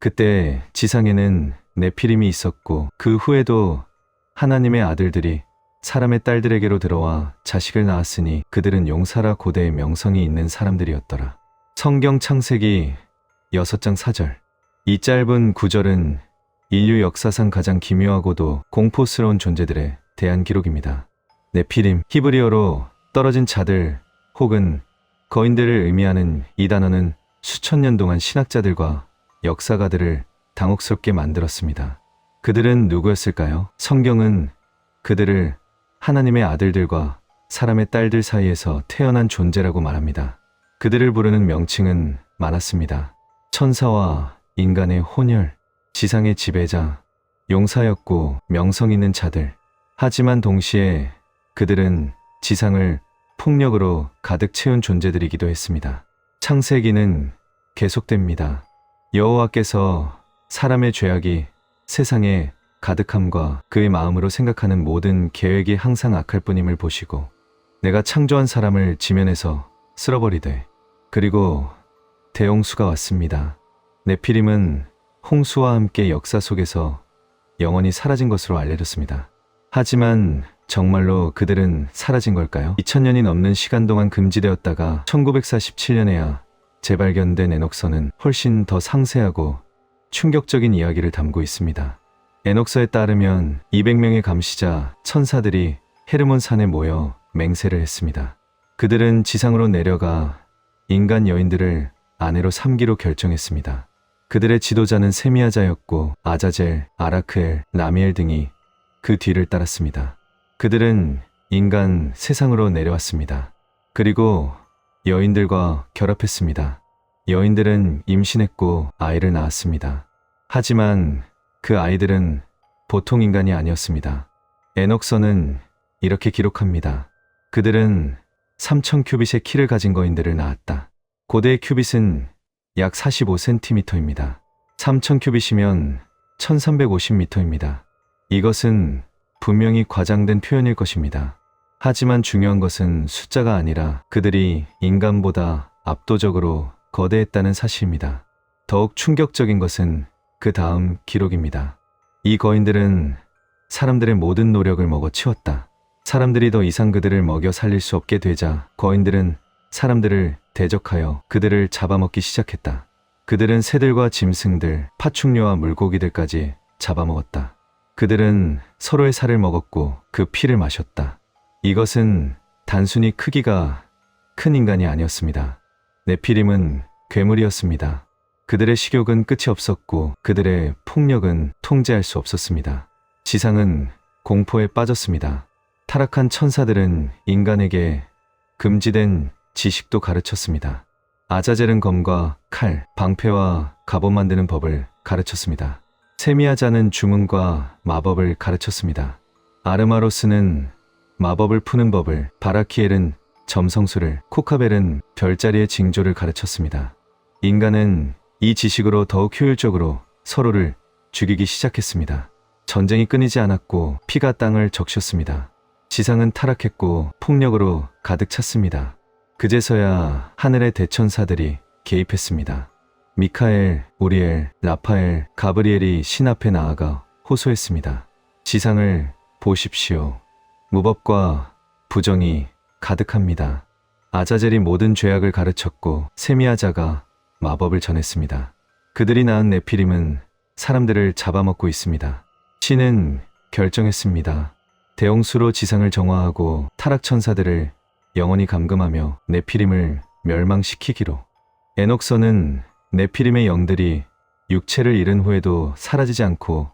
그때 지상에는 네피림이 있었고 그 후에도 하나님의 아들들이 사람의 딸들에게로 들어와 자식을 낳았으니 그들은 용사라 고대의 명성이 있는 사람들이었더라. 성경 창세기 6장 4절. 이 짧은 구절은 인류 역사상 가장 기묘하고도 공포스러운 존재들에 대한 기록입니다. 네피림, 히브리어로 떨어진 자들 혹은 거인들을 의미하는 이 단어는 수천 년 동안 신학자들과 역사가 들을 당혹스럽게 만들었습니다. 그들은 누구였을까요? 성경은 그들을 하나님의 아들들과 사람의 딸들 사이에서 태어난 존재라고 말합니다. 그들을 부르는 명칭은 많았습니다. 천사와 인간의 혼혈, 지상의 지배자, 용사였고 명성 있는 자들. 하지만 동시에 그들은 지상을 폭력으로 가득 채운 존재들이기도 했습니다. 창세기는 계속됩니다. 여호와께서 사람의 죄악이 세상에 가득함과 그의 마음으로 생각하는 모든 계획이 항상 악할 뿐임을 보시고 내가 창조한 사람을 지면에서 쓸어버리되 그리고 대홍수가 왔습니다. 네피림은 홍수와 함께 역사 속에서 영원히 사라진 것으로 알려졌습니다. 하지만 정말로 그들은 사라진 걸까요? 2000년이 넘는 시간 동안 금지되었다가 1947년에야 재발견된 에녹서는 훨씬 더 상세하고 충격적인 이야기를 담고 있습니다. 에녹서에 따르면 200명의 감시자 천사들이 헤르몬 산에 모여 맹세를 했습니다. 그들은 지상으로 내려가 인간 여인들을 아내로 삼기로 결정했습니다. 그들의 지도자는 세미아자였고 아자젤, 아라크엘, 라미엘 등이 그 뒤를 따랐습니다. 그들은 인간 세상으로 내려왔습니다. 그리고 여인들과 결합했습니다. 여인들은 임신했고 아이를 낳았습니다. 하지만 그 아이들은 보통 인간이 아니었습니다. 에녹서는 이렇게 기록합니다. 그들은 3,000 큐빗의 키를 가진 거인들을 낳았다. 고대의 큐빗은 약 45cm입니다. 3,000 큐빗이면 1,350m입니다. 이것은 분명히 과장된 표현일 것입니다. 하지만 중요한 것은 숫자가 아니라 그들이 인간보다 압도적으로 거대했다는 사실입니다. 더욱 충격적인 것은 그 다음 기록입니다. 이 거인들은 사람들의 모든 노력을 먹어 치웠다. 사람들이 더 이상 그들을 먹여 살릴 수 없게 되자 거인들은 사람들을 대적하여 그들을 잡아먹기 시작했다. 그들은 새들과 짐승들, 파충류와 물고기들까지 잡아먹었다. 그들은 서로의 살을 먹었고 그 피를 마셨다. 이것은 단순히 크기가 큰 인간이 아니었습니다. 네피림은 괴물이었습니다. 그들의 식욕은 끝이 없었고 그들의 폭력은 통제할 수 없었습니다. 지상은 공포에 빠졌습니다. 타락한 천사들은 인간에게 금지된 지식도 가르쳤습니다. 아자젤은 검과 칼, 방패와 갑옷 만드는 법을 가르쳤습니다. 세미아자는 주문과 마법을 가르쳤습니다. 아르마로스는 마법을 푸는 법을, 바라키엘은 점성술을, 코카벨은 별자리의 징조를 가르쳤습니다. 인간은 이 지식으로 더욱 효율적으로 서로를 죽이기 시작했습니다. 전쟁이 끊이지 않았고 피가 땅을 적셨습니다. 지상은 타락했고 폭력으로 가득 찼습니다. 그제서야 하늘의 대천사들이 개입했습니다. 미카엘, 우리엘, 라파엘, 가브리엘이 신 앞에 나아가 호소했습니다. 지상을 보십시오. 무법과 부정이 가득합니다. 아자젤이 모든 죄악을 가르쳤고 세미아자가 마법을 전했습니다. 그들이 낳은 네피림은 사람들을 잡아먹고 있습니다. 신은 결정했습니다. 대홍수로 지상을 정화하고 타락천사들을 영원히 감금하며 네피림을 멸망시키기로. 에녹서는 네피림의 영들이 육체를 잃은 후에도 사라지지 않고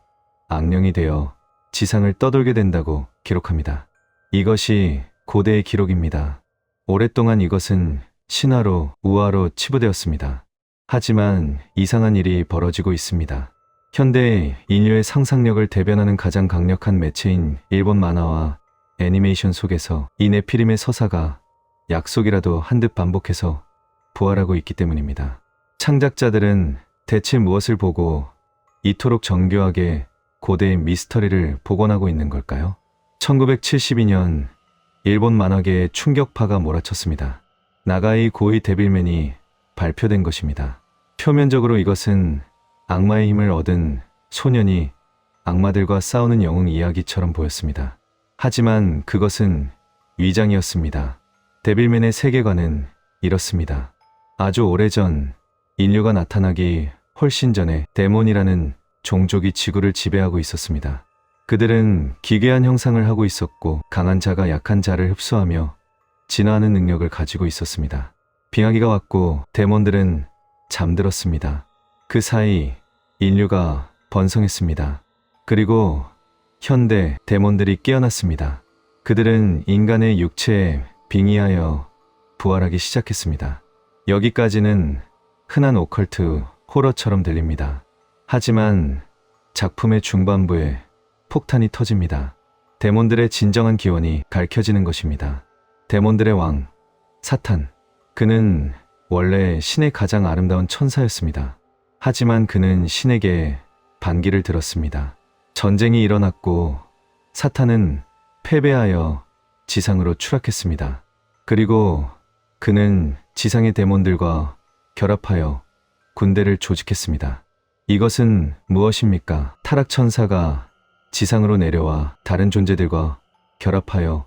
악령이 되어 지상을 떠돌게 된다고 기록합니다. 이것이 고대의 기록입니다. 오랫동안 이것은 신화로, 우화로 치부되었습니다. 하지만 이상한 일이 벌어지고 있습니다. 현대 인류의 상상력을 대변하는 가장 강력한 매체인 일본 만화와 애니메이션 속에서 이 네피림의 서사가 약속이라도 한 듯 반복해서 부활하고 있기 때문입니다. 창작자들은 대체 무엇을 보고 이토록 정교하게 고대의 미스터리를 복원하고 있는 걸까요? 1972년 일본 만화계에 충격파가 몰아쳤습니다. 나가이 고이 데빌맨이 발표된 것입니다. 표면적으로 이것은 악마의 힘을 얻은 소년이 악마들과 싸우는 영웅 이야기처럼 보였습니다. 하지만 그것은 위장이었습니다. 데빌맨의 세계관은 이렇습니다. 아주 오래전 인류가 나타나기 훨씬 전에 데몬이라는 종족이 지구를 지배하고 있었습니다. 그들은 기괴한 형상을 하고 있었고 강한 자가 약한 자를 흡수하며 진화하는 능력을 가지고 있었습니다. 빙하기가 왔고 데몬들은 잠들었습니다. 그 사이 인류가 번성했습니다. 그리고 현대 데몬들이 깨어났습니다. 그들은 인간의 육체에 빙의하여 부활하기 시작했습니다. 여기까지는 흔한 오컬트 호러처럼 들립니다. 하지만 작품의 중반부에 폭탄이 터집니다. 데몬들의 진정한 기원이 밝혀지는 것입니다. 데몬들의 왕, 사탄. 그는 원래 신의 가장 아름다운 천사였습니다. 하지만 그는 신에게 반기를 들었습니다. 전쟁이 일어났고 사탄은 패배하여 지상으로 추락했습니다. 그리고 그는 지상의 데몬들과 결합하여 군대를 조직했습니다. 이것은 무엇입니까? 타락천사가 지상으로 내려와 다른 존재들과 결합하여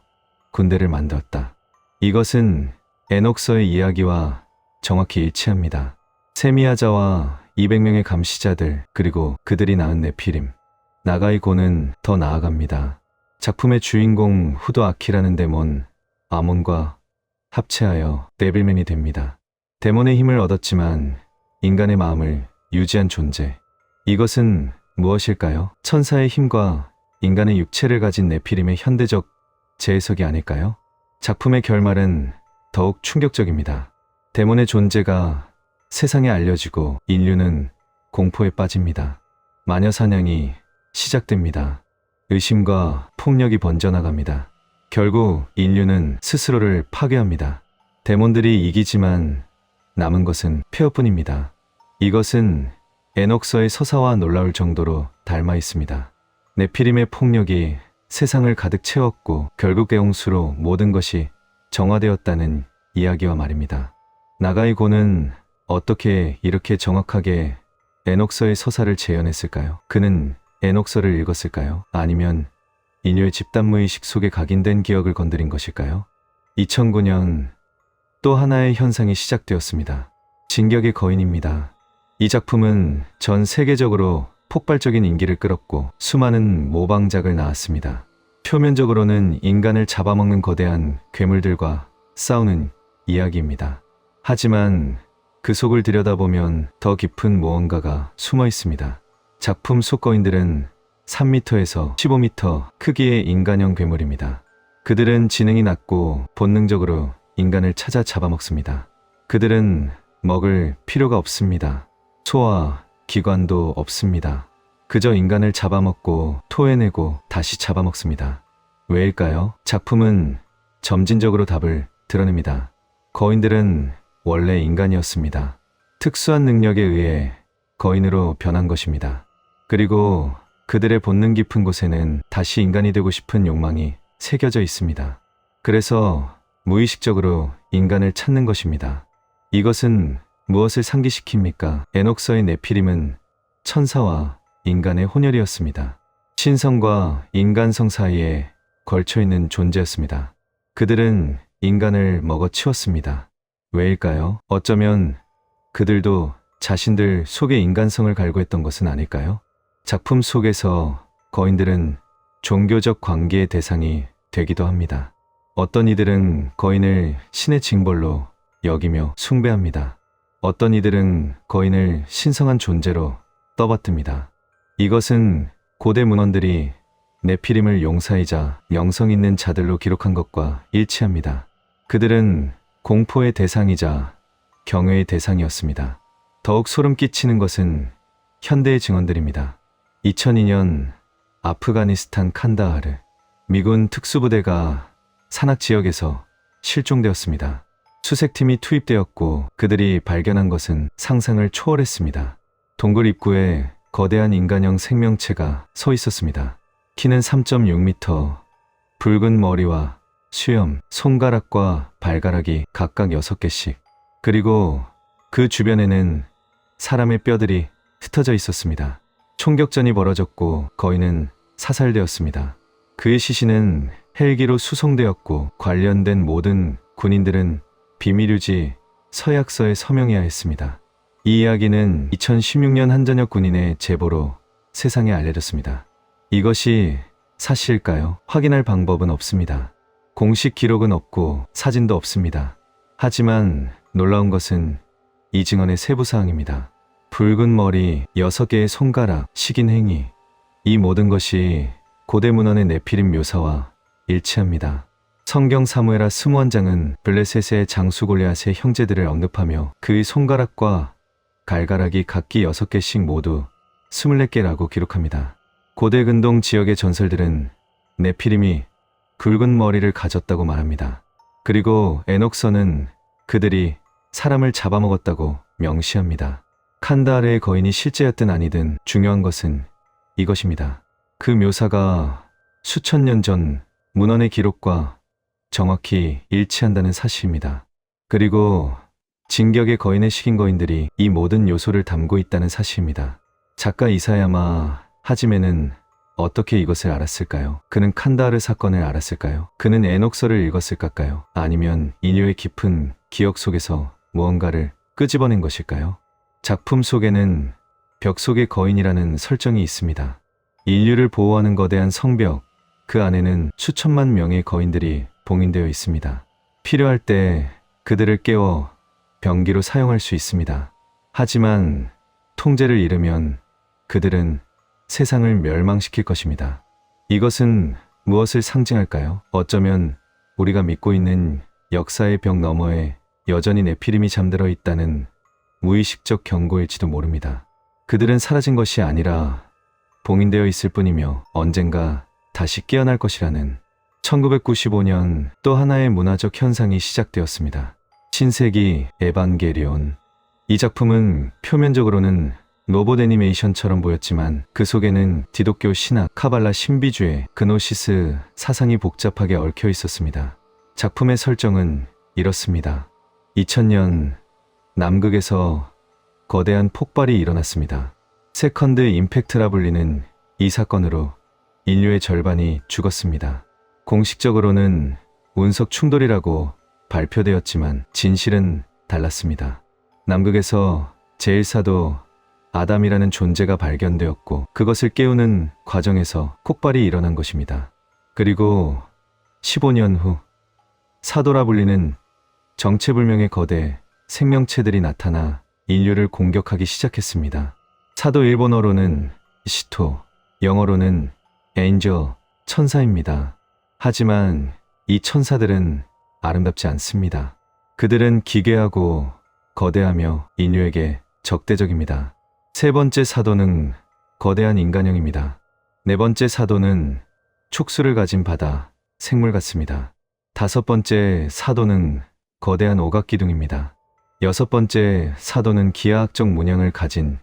군대를 만들었다. 이것은 에녹서의 이야기와 정확히 일치합니다. 세미야자와 200명의 감시자들 그리고 그들이 낳은 네피림 나가이 고는 더 나아갑니다. 작품의 주인공 후도 아키라는 데몬 아몬과 합체하여 데빌맨이 됩니다. 데몬의 힘을 얻었지만 인간의 마음을 유지한 존재. 이것은 무엇일까요? 천사의 힘과 인간의 육체를 가진 네피림의 현대적 재해석이 아닐까요? 작품의 결말은 더욱 충격적입니다. 데몬의 존재가 세상에 알려지고 인류는 공포에 빠집니다. 마녀 사냥이 시작됩니다. 의심과 폭력이 번져나갑니다. 결국 인류는 스스로를 파괴합니다. 데몬들이 이기지만 남은 것은 폐허뿐입니다. 이것은 에녹서의 서사와 놀라울 정도로 닮아 있습니다. 네피림의 폭력이 세상을 가득 채웠고 결국 애홍수로 모든 것이 정화되었다는 이야기와 말입니다. 나가이고는 어떻게 이렇게 정확하게 에녹서의 서사를 재현했을까요? 그는 에녹서를 읽었을까요? 아니면 인류의 집단무의식 속에 각인된 기억을 건드린 것일까요? 2009년 또 하나의 현상이 시작되었습니다. 진격의 거인입니다. 이 작품은 전 세계적으로 폭발적인 인기를 끌었고 수많은 모방작을 낳았습니다. 표면적으로는 인간을 잡아먹는 거대한 괴물들과 싸우는 이야기입니다. 하지만 그 속을 들여다보면 더 깊은 무언가가 숨어 있습니다. 작품 속 거인들은 3m에서 15m 크기의 인간형 괴물입니다. 그들은 지능이 낮고 본능적으로 인간을 찾아 잡아먹습니다. 그들은 먹을 필요가 없습니다. 소화, 기관도 없습니다. 그저 인간을 잡아먹고 토해내고 다시 잡아먹습니다. 왜일까요? 작품은 점진적으로 답을 드러냅니다. 거인들은 원래 인간이었습니다. 특수한 능력에 의해 거인으로 변한 것입니다. 그리고 그들의 본능 깊은 곳에는 다시 인간이 되고 싶은 욕망이 새겨져 있습니다. 그래서 무의식적으로 인간을 찾는 것입니다. 이것은 무엇을 상기시킵니까? 에녹서의 네피림은 천사와 인간의 혼혈이었습니다. 신성과 인간성 사이에 걸쳐 있는 존재였습니다. 그들은 인간을 먹어치웠습니다. 왜일까요? 어쩌면 그들도 자신들 속의 인간성을 갈구했던 것은 아닐까요? 작품 속에서 거인들은 종교적 관계의 대상이 되기도 합니다. 어떤 이들은 거인을 신의 징벌로 여기며 숭배합니다. 어떤 이들은 거인을 신성한 존재로 떠받듭니다. 이것은 고대 문헌들이 네피림을 용사이자 영성 있는 자들로 기록한 것과 일치합니다. 그들은 공포의 대상이자 경외의 대상이었습니다. 더욱 소름 끼치는 것은 현대의 증언들입니다. 2002년 아프가니스탄 칸다하르 미군 특수부대가 산악 지역에서 실종되었습니다. 수색팀이 투입되었고 그들이 발견한 것은 상상을 초월했습니다. 동굴 입구에 거대한 인간형 생명체가 서 있었습니다. 키는 3.6m, 붉은 머리와 수염, 손가락과 발가락이 각각 6개씩. 그리고 그 주변에는 사람의 뼈들이 흩어져 있었습니다. 총격전이 벌어졌고 거인은 사살되었습니다. 그의 시신은 헬기로 수송되었고 관련된 모든 군인들은 비밀유지 서약서에 서명해야 했습니다. 이 이야기는 2016년 한전혁 군인의 제보로 세상에 알려졌습니다. 이것이 사실일까요? 확인할 방법은 없습니다. 공식 기록은 없고 사진도 없습니다. 하지만 놀라운 것은 이 증언의 세부 사항입니다. 붉은 머리, 여섯 개의 손가락, 식인 행위. 이 모든 것이 고대 문헌의 네피림 묘사와 일치합니다. 성경 사무에라 스무원장은 블레셋의 장수 골리앗의 형제들을 언급하며 그의 손가락과 갈가락이 각기 여섯 개씩 모두 24개라고 기록합니다. 고대 근동 지역의 전설들은 네피림이 굵은 머리를 가졌다고 말합니다. 그리고 에녹서는 그들이 사람을 잡아먹었다고 명시합니다. 칸다르의 거인이 실제였든 아니든 중요한 것은 이것입니다. 그 묘사가 수천 년 전 문헌의 기록과 정확히 일치한다는 사실입니다. 그리고 진격의 거인의 식인 거인들이 이 모든 요소를 담고 있다는 사실입니다. 작가 이사야마 하지메는 어떻게 이것을 알았을까요? 그는 칸다르 사건을 알았을까요? 그는 에녹서를 읽었을까요? 아니면 인류의 깊은 기억 속에서 무언가를 끄집어낸 것일까요? 작품 속에는 벽 속의 거인이라는 설정이 있습니다. 인류를 보호하는 거대한 성벽, 그 안에는 수천만 명의 거인들이 봉인되어 있습니다. 필요할 때 그들을 깨워 병기로 사용할 수 있습니다. 하지만 통제를 잃으면 그들은 세상을 멸망시킬 것입니다. 이것은 무엇을 상징할까요? 어쩌면 우리가 믿고 있는 역사의 벽 너머에 여전히 네피림이 잠들어 있다는 무의식적 경고일지도 모릅니다. 그들은 사라진 것이 아니라 봉인되어 있을 뿐이며 언젠가 다시 깨어날 것이라는 1995년 또 하나의 문화적 현상이 시작되었습니다. 신세기 에반게리온. 이 작품은 표면적으로는 로봇 애니메이션처럼 보였지만 그 속에는 디도교 신학, 카발라 신비주의, 그노시스 사상이 복잡하게 얽혀 있었습니다. 작품의 설정은 이렇습니다. 2000년 남극에서 거대한 폭발이 일어났습니다. 세컨드 임팩트라 불리는 이 사건으로 인류의 절반이 죽었습니다. 공식적으로는 운석 충돌이라고 발표되었지만 진실은 달랐습니다. 남극에서 제일사도 아담이라는 존재가 발견되었고 그것을 깨우는 과정에서 폭발이 일어난 것입니다. 그리고 15년 후 사도라 불리는 정체불명의 거대 생명체들이 나타나 인류를 공격하기 시작했습니다. 사도 일본어로는 시토, 영어로는 엔저, 천사입니다. 하지만 이 천사들은 아름답지 않습니다. 그들은 기괴하고 거대하며 인류에게 적대적입니다. 세 번째 사도는 거대한 인간형입니다. 네 번째 사도는 촉수를 가진 바다, 생물 같습니다. 다섯 번째 사도는 거대한 오각기둥입니다. 여섯 번째 사도는 기하학적 문양을 가진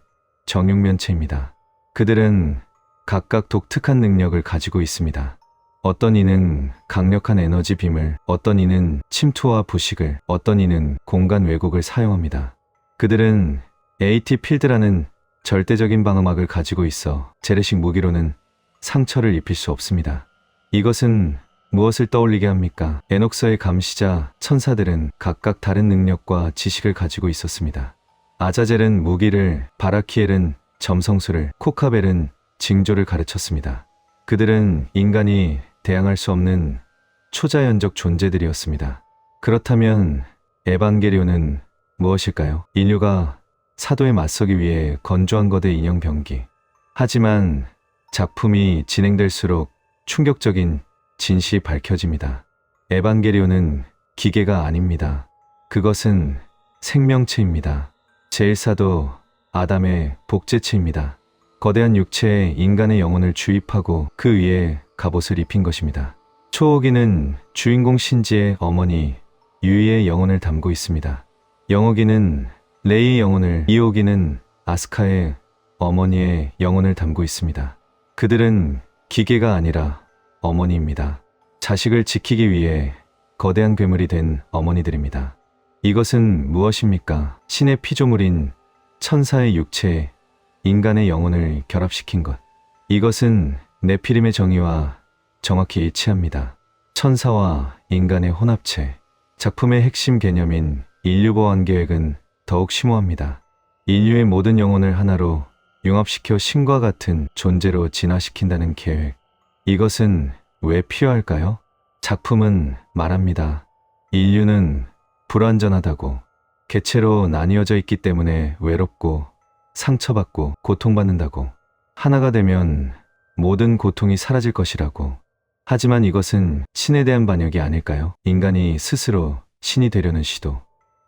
정육면체입니다. 그들은 각각 독특한 능력을 가지고 있습니다. 어떤 이는 강력한 에너지 빔을, 어떤 이는 침투와 부식을, 어떤 이는 공간 왜곡을 사용합니다. 그들은 AT 필드라는 절대적인 방어막을 가지고 있어 재래식 무기로는 상처를 입힐 수 없습니다. 이것은 무엇을 떠올리게 합니까? 에녹서의 감시자 천사들은 각각 다른 능력과 지식을 가지고 있었습니다. 아자젤은 무기를, 바라키엘은 점성술을, 코카벨은 징조를 가르쳤습니다. 그들은 인간이 대항할 수 없는 초자연적 존재들이었습니다. 그렇다면 에반게리온은 무엇일까요? 인류가 사도에 맞서기 위해 건조한 거대 인형 병기. 하지만 작품이 진행될수록 충격적인 진실이 밝혀집니다. 에반게리온은 기계가 아닙니다. 그것은 생명체입니다. 제일사도 아담의 복제체입니다. 거대한 육체에 인간의 영혼을 주입하고 그 위에 갑옷을 입힌 것입니다. 초호기는 주인공 신지의 어머니 유이의 영혼을 담고 있습니다. 영호기는 레이의 영혼을, 이호기는 아스카의 어머니의 영혼을 담고 있습니다. 그들은 기계가 아니라 어머니입니다. 자식을 지키기 위해 거대한 괴물이 된 어머니들입니다. 이것은 무엇입니까? 신의 피조물인 천사의 육체에 인간의 영혼을 결합시킨 것. 이것은 네피림의 정의와 정확히 일치합니다. 천사와 인간의 혼합체. 작품의 핵심 개념인 인류 보완 계획은 더욱 심오합니다. 인류의 모든 영혼을 하나로 융합시켜 신과 같은 존재로 진화시킨다는 계획. 이것은 왜 필요할까요? 작품은 말합니다. 인류는 불완전하다고 개체로 나뉘어져 있기 때문에 외롭고 상처받고 고통받는다고 하나가 되면 모든 고통이 사라질 것이라고. 하지만 이것은 신에 대한 반역이 아닐까요? 인간이 스스로 신이 되려는 시도.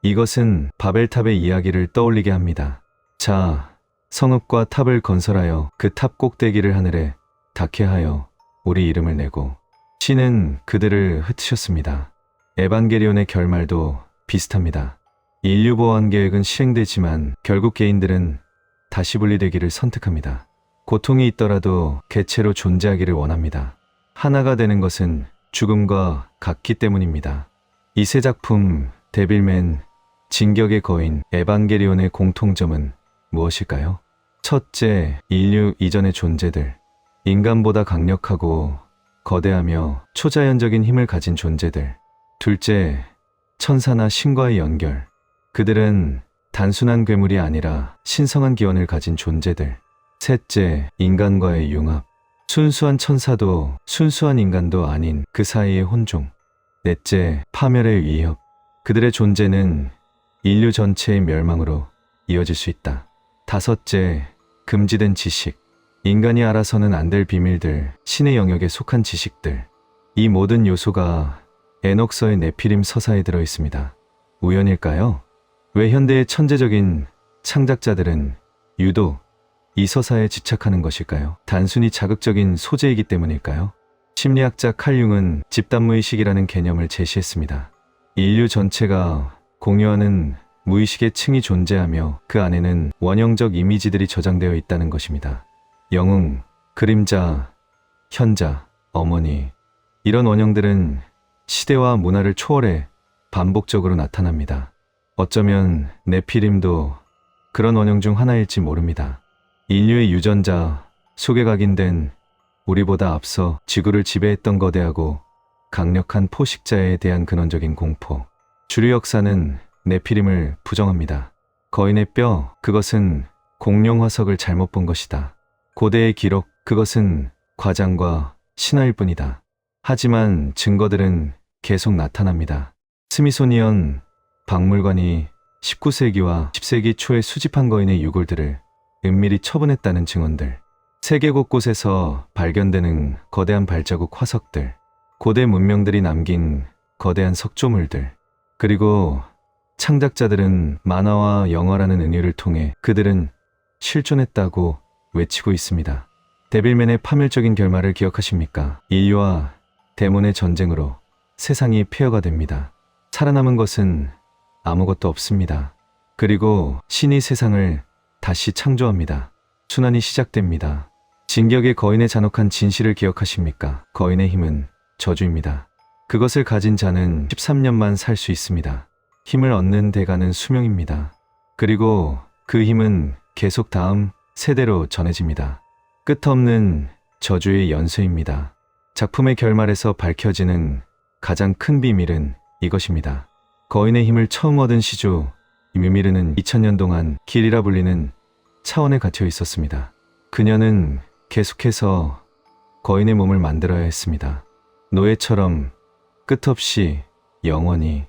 이것은 바벨탑의 이야기를 떠올리게 합니다. 자, 성읍과 탑을 건설하여 그 탑 꼭대기를 하늘에 닿게 하여 우리 이름을 내고 신은 그들을 흩으셨습니다. 에반게리온의 결말도 비슷합니다. 인류 보완 계획은 실행되지만 결국 개인들은 다시 분리되기를 선택합니다. 고통이 있더라도 개체로 존재하기를 원합니다. 하나가 되는 것은 죽음과 같기 때문입니다. 이 세 작품 데빌맨 진격의 거인 에반게리온의 공통점은 무엇일까요? 첫째, 인류 이전의 존재들. 인간보다 강력하고 거대하며 초자연적인 힘을 가진 존재들. 둘째, 천사나 신과의 연결. 그들은 단순한 괴물이 아니라 신성한 기원을 가진 존재들. 셋째, 인간과의 융합. 순수한 천사도 순수한 인간도 아닌 그 사이의 혼종. 넷째, 파멸의 위협. 그들의 존재는 인류 전체의 멸망으로 이어질 수 있다. 다섯째, 금지된 지식. 인간이 알아서는 안 될 비밀들, 신의 영역에 속한 지식들. 이 모든 요소가 에녹서의 네피림 서사에 들어 있습니다. 우연일까요? 왜 현대의 천재적인 창작자들은 유독 이 서사에 집착하는 것일까요? 단순히 자극적인 소재이기 때문일까요? 심리학자 칼 융은 집단무의식이라는 개념을 제시했습니다. 인류 전체가 공유하는 무의식의 층이 존재하며 그 안에는 원형적 이미지들이 저장되어 있다는 것입니다. 영웅, 그림자, 현자, 어머니. 이런 원형들은 시대와 문화를 초월해 반복적으로 나타납니다. 어쩌면 네피림도 그런 원형 중 하나일지 모릅니다. 인류의 유전자 속에 각인된 우리보다 앞서 지구를 지배했던 거대하고 강력한 포식자에 대한 근원적인 공포. 주류 역사는 네피림을 부정합니다. 거인의 뼈, 그것은 공룡 화석을 잘못 본 것이다. 고대의 기록, 그것은 과장과 신화일 뿐이다. 하지만 증거들은 계속 나타납니다. 스미소니언 박물관이 19세기와 10세기 초에 수집한 거인의 유골들을 은밀히 처분했다는 증언들, 세계 곳곳에서 발견되는 거대한 발자국 화석들, 고대 문명들이 남긴 거대한 석조물들, 그리고 창작자들은 만화와 영화라는 은유를 통해 그들은 실존했다고 외치고 있습니다. 데빌맨의 파멸적인 결말을 기억하십니까? 인류와 데몬의 전쟁으로 세상이 폐허가 됩니다. 살아남은 것은 아무것도 없습니다. 그리고 신이 세상을 다시 창조합니다. 순환이 시작됩니다. 진격의 거인의 잔혹한 진실을 기억하십니까? 거인의 힘은 저주입니다. 그것을 가진 자는 13년만 살 수 있습니다. 힘을 얻는 대가는 수명입니다. 그리고 그 힘은 계속 다음 세대로 전해집니다. 끝없는 저주의 연쇄입니다. 작품의 결말에서 밝혀지는 가장 큰 비밀은 이것입니다. 거인의 힘을 처음 얻은 시주 뮤미르는 2000년 동안 길이라 불리는 차원에 갇혀 있었습니다. 그녀는 계속해서 거인의 몸을 만들어야 했습니다. 노예처럼 끝없이 영원히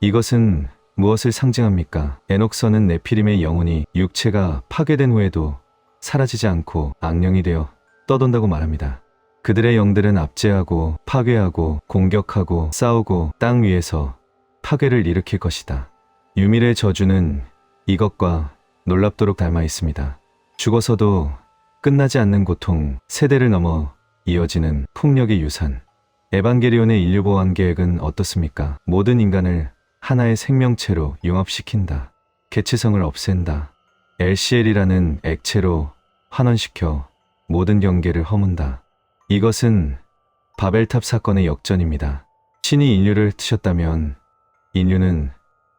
이것은 무엇을 상징합니까? 에녹서는 네피림의 영혼이 육체가 파괴된 후에도 사라지지 않고 악령이 되어 떠돈다고 말합니다. 그들의 영들은 압제하고 파괴하고 공격하고 싸우고 땅 위에서 파괴를 일으킬 것이다. 유밀의 저주는 이것과 놀랍도록 닮아 있습니다. 죽어서도 끝나지 않는 고통, 세대를 넘어 이어지는 폭력의 유산. 에반게리온의 인류 보완 계획은 어떻습니까? 모든 인간을 하나의 생명체로 융합시킨다. 개체성을 없앤다. LCL이라는 액체로 환원시켜 모든 경계를 허문다. 이것은 바벨탑 사건의 역전입니다. 신이 인류를 트셨다면 인류는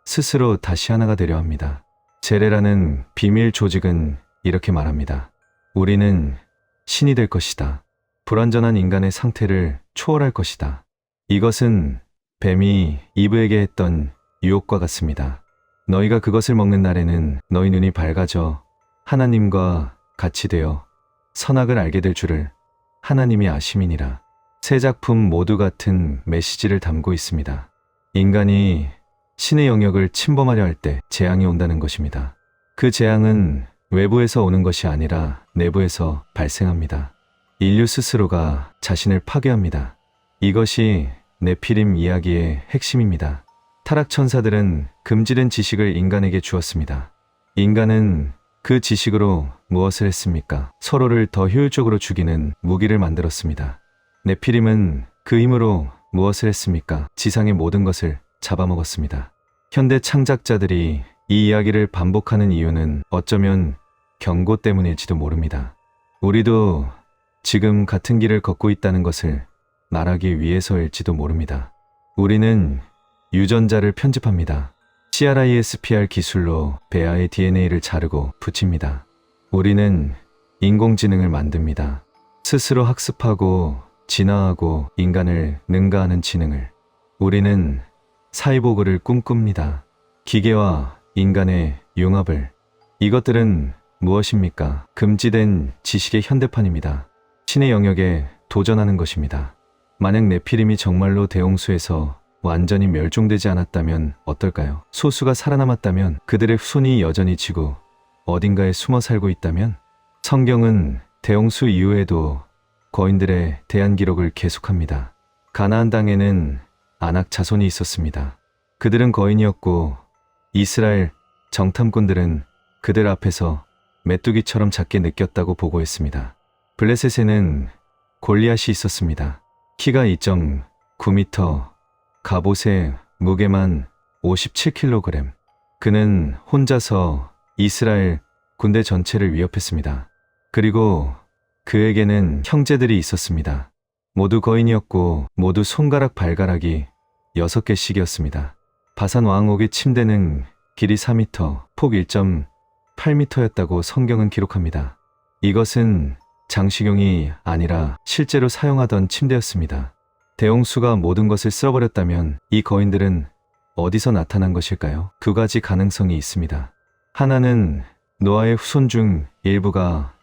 스스로 다시 하나가 되려 합니다. 제레라는 비밀 조직은 이렇게 말합니다. 우리는 신이 될 것이다. 불완전한 인간의 상태를 초월할 것이다. 이것은 뱀이 이브에게 했던 유혹과 같습니다. 너희가 그것을 먹는 날에는 너희 눈이 밝아져 하나님과 같이 되어 선악을 알게 될 줄을 하나님이 아심이니라. 세 작품 모두 같은 메시지를 담고 있습니다. 인간이 신의 영역을 침범하려 할 때 재앙이 온다는 것입니다. 그 재앙은 외부에서 오는 것이 아니라 내부에서 발생합니다. 인류 스스로가 자신을 파괴합니다. 이것이 네피림 이야기의 핵심입니다. 타락 천사들은 금지된 지식을 인간에게 주었습니다. 인간은 그 지식으로 무엇을 했습니까? 서로를 더 효율적으로 죽이는 무기를 만들었습니다. 네피림은 그 힘으로 무엇을 했습니까? 지상의 모든 것을 잡아먹었습니다. 현대 창작자들이 이 이야기를 반복하는 이유는 어쩌면 경고 때문일지도 모릅니다. 우리도 지금 같은 길을 걷고 있다는 것을 말하기 위해서일지도 모릅니다. 우리는 유전자를 편집합니다. CRISPR 기술로 배아의 DNA를 자르고 붙입니다. 우리는 인공지능을 만듭니다. 스스로 학습하고 진화하고 인간을 능가하는 지능을. 우리는 사이보그를 꿈꿉니다. 기계와 인간의 융합을. 이것들은 무엇입니까? 금지된 지식의 현대판입니다. 신의 영역에 도전하는 것입니다. 만약 네피림이 정말로 대홍수에서 완전히 멸종되지 않았다면 어떨까요? 소수가 살아남았다면 그들의 후손이 여전히 지구 어딘가에 숨어 살고 있다면 성경은 대홍수 이후에도 거인들의 대한 기록을 계속합니다. 가나안 땅에는 아낙 자손이 있었습니다. 그들은 거인이었고 이스라엘 정탐꾼들은 그들 앞에서 메뚜기처럼 작게 느꼈다고 보고했습니다. 블레셋에는 골리앗이 있었습니다. 키가 2.9m, 갑옷의 무게만 57kg. 그는 혼자서 이스라엘 군대 전체를 위협했습니다. 그리고 그에게는 형제들이 있었습니다. 모두 거인이었고 모두 손가락 발가락이 6개씩이었습니다. 바산 왕옥의 침대는 길이 4m, 폭 1.8m였다고 성경은 기록합니다. 이것은 장식용이 아니라 실제로 사용하던 침대였습니다. 대홍수가 모든 것을 쓸어버렸다면 이 거인들은 어디서 나타난 것일까요? 두 가지 가능성이 있습니다. 하나는 노아의 후손 중 일부가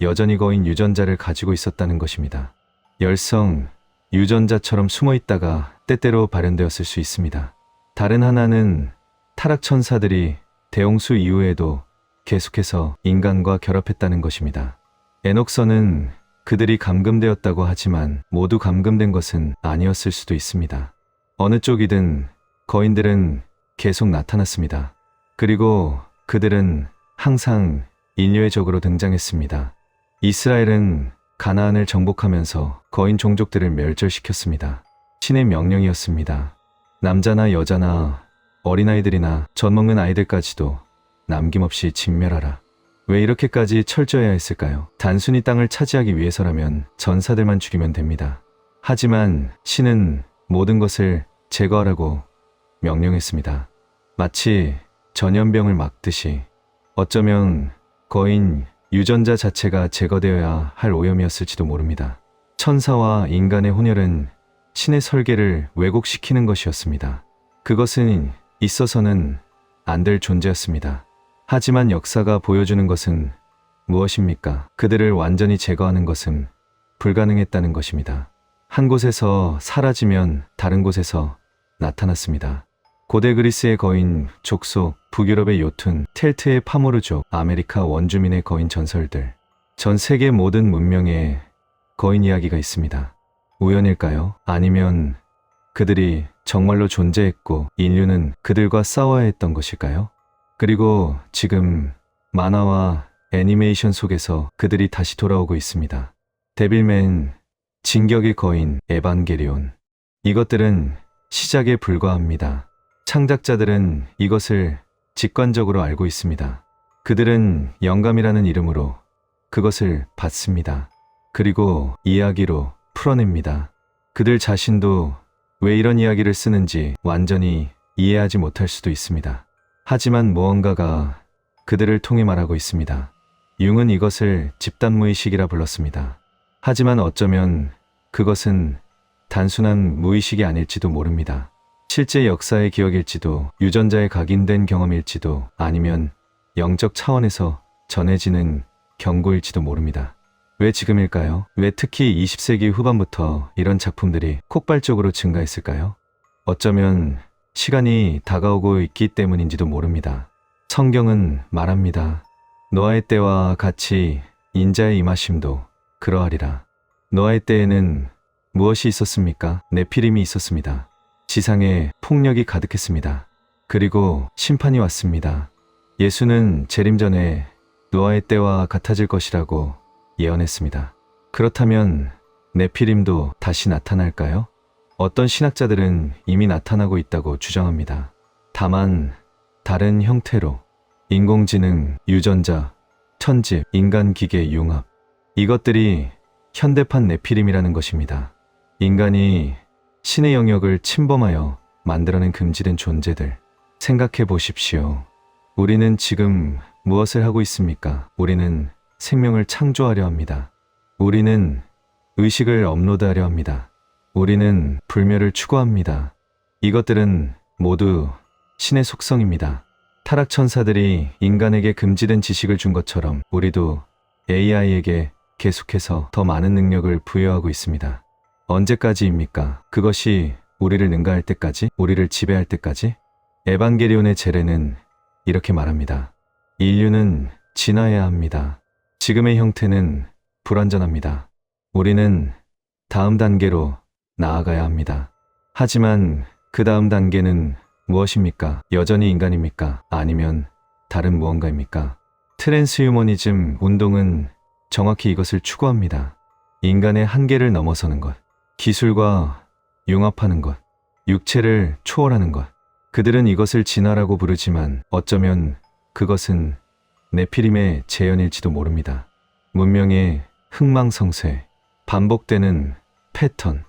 여전히 거인 유전자를 가지고 있었다는 것입니다. 열성, 유전자처럼 숨어 있다가 때때로 발현되었을 수 있습니다. 다른 하나는 타락 천사들이 대홍수 이후에도 계속해서 인간과 결합했다는 것입니다. 에녹서는 그들이 감금되었다고 하지만 모두 감금된 것은 아니었을 수도 있습니다. 어느 쪽이든 거인들은 계속 나타났습니다. 그리고 그들은 항상 인류의 적으로 등장했습니다. 이스라엘은 가나안을 정복하면서 거인 종족들을 멸절시켰습니다. 신의 명령이었습니다. 남자나 여자나 어린아이들이나 젖먹는 아이들까지도 남김없이 진멸하라. 왜 이렇게까지 철저해야 했을까요? 단순히 땅을 차지하기 위해서라면 전사들만 죽이면 됩니다. 하지만 신은 모든 것을 제거하라고 명령했습니다. 마치 전염병을 막듯이 어쩌면 거인 유전자 자체가 제거되어야 할 오염이었을지도 모릅니다. 천사와 인간의 혼혈은 신의 설계를 왜곡시키는 것이었습니다. 그것은 있어서는 안 될 존재였습니다. 하지만 역사가 보여주는 것은 무엇입니까? 그들을 완전히 제거하는 것은 불가능했다는 것입니다. 한 곳에서 사라지면 다른 곳에서 나타났습니다. 고대 그리스의 거인, 족속, 북유럽의 요툰, 텔트의 파모르족, 아메리카 원주민의 거인 전설들. 전 세계 모든 문명에 거인 이야기가 있습니다. 우연일까요? 아니면 그들이 정말로 존재했고 인류는 그들과 싸워야 했던 것일까요? 그리고 지금 만화와 애니메이션 속에서 그들이 다시 돌아오고 있습니다. 데빌맨, 진격의 거인, 에반게리온. 이것들은 시작에 불과합니다. 창작자들은 이것을 직관적으로 알고 있습니다. 그들은 영감이라는 이름으로 그것을 받습니다. 그리고 이야기로 풀어냅니다. 그들 자신도 왜 이런 이야기를 쓰는지 완전히 이해하지 못할 수도 있습니다. 하지만 무언가가 그들을 통해 말하고 있습니다. 융은 이것을 집단무의식이라 불렀습니다. 하지만 어쩌면 그것은 단순한 무의식이 아닐지도 모릅니다. 실제 역사의 기억일지도 유전자에 각인된 경험일지도 아니면 영적 차원에서 전해지는 경고일지도 모릅니다. 왜 지금일까요? 왜 특히 20세기 후반부터 이런 작품들이 폭발적으로 증가했을까요? 어쩌면 시간이 다가오고 있기 때문인지도 모릅니다. 성경은 말합니다. 노아의 때와 같이 인자의 임하심도 그러하리라. 노아의 때에는 무엇이 있었습니까? 네피림이 있었습니다. 지상에 폭력이 가득했습니다. 그리고 심판이 왔습니다. 예수는 재림 전에 노아의 때와 같아질 것이라고 예언했습니다. 그렇다면 네피림도 다시 나타날까요? 어떤 신학자들은 이미 나타나고 있다고 주장합니다. 다만 다른 형태로 인공지능, 유전자, 천집, 인간 기계 융합 이것들이 현대판 네피림이라는 것입니다. 인간이 신의 영역을 침범하여 만들어낸 금지된 존재들 생각해 보십시오. 우리는 지금 무엇을 하고 있습니까? 우리는 생명을 창조하려 합니다. 우리는 의식을 업로드하려 합니다. 우리는 불멸을 추구합니다. 이것들은 모두 신의 속성입니다. 타락 천사들이 인간에게 금지된 지식을 준 것처럼 우리도 AI에게 계속해서 더 많은 능력을 부여하고 있습니다. 언제까지입니까? 그것이 우리를 능가할 때까지? 우리를 지배할 때까지? 에반게리온의 제레는 이렇게 말합니다. 인류는 진화해야 합니다. 지금의 형태는 불완전합니다. 우리는 다음 단계로 나아가야 합니다. 하지만 그 다음 단계는 무엇입니까? 여전히 인간입니까? 아니면 다른 무언가입니까? 트랜스휴머니즘 운동은 정확히 이것을 추구합니다. 인간의 한계를 넘어서는 것, 기술과 융합하는 것, 육체를 초월하는 것. 그들은 이것을 진화라고 부르지만 어쩌면 그것은 네피림의 재현일지도 모릅니다. 문명의 흥망성쇠, 반복되는 패턴.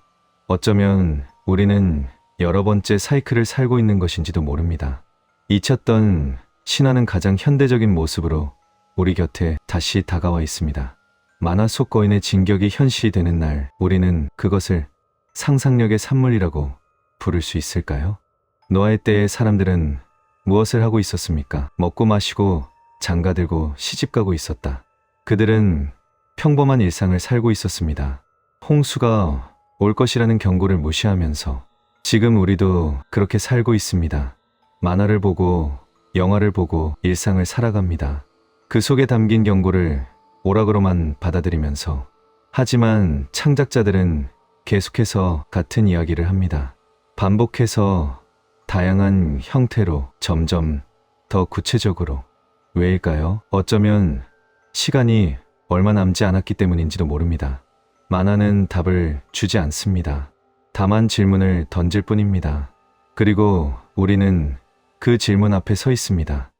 어쩌면 우리는 여러 번째 사이클을 살고 있는 것인지도 모릅니다. 잊혔던 신화는 가장 현대적인 모습으로 우리 곁에 다시 다가와 있습니다. 만화 속 거인의 진격이 현실이 되는 날, 우리는 그것을 상상력의 산물이라고 부를 수 있을까요? 노아의 때의 사람들은 무엇을 하고 있었습니까? 먹고 마시고 장가 들고 시집 가고 있었다. 그들은 평범한 일상을 살고 있었습니다. 홍수가 올 것이라는 경고를 무시하면서 지금 우리도 그렇게 살고 있습니다. 만화를 보고 영화를 보고 일상을 살아갑니다. 그 속에 담긴 경고를 오락으로만 받아들이면서 하지만 창작자들은 계속해서 같은 이야기를 합니다. 반복해서 다양한 형태로 점점 더 구체적으로 왜일까요? 어쩌면 시간이 얼마 남지 않았기 때문인지도 모릅니다. 만화는 답을 주지 않습니다. 다만 질문을 던질 뿐입니다. 그리고 우리는 그 질문 앞에 서 있습니다.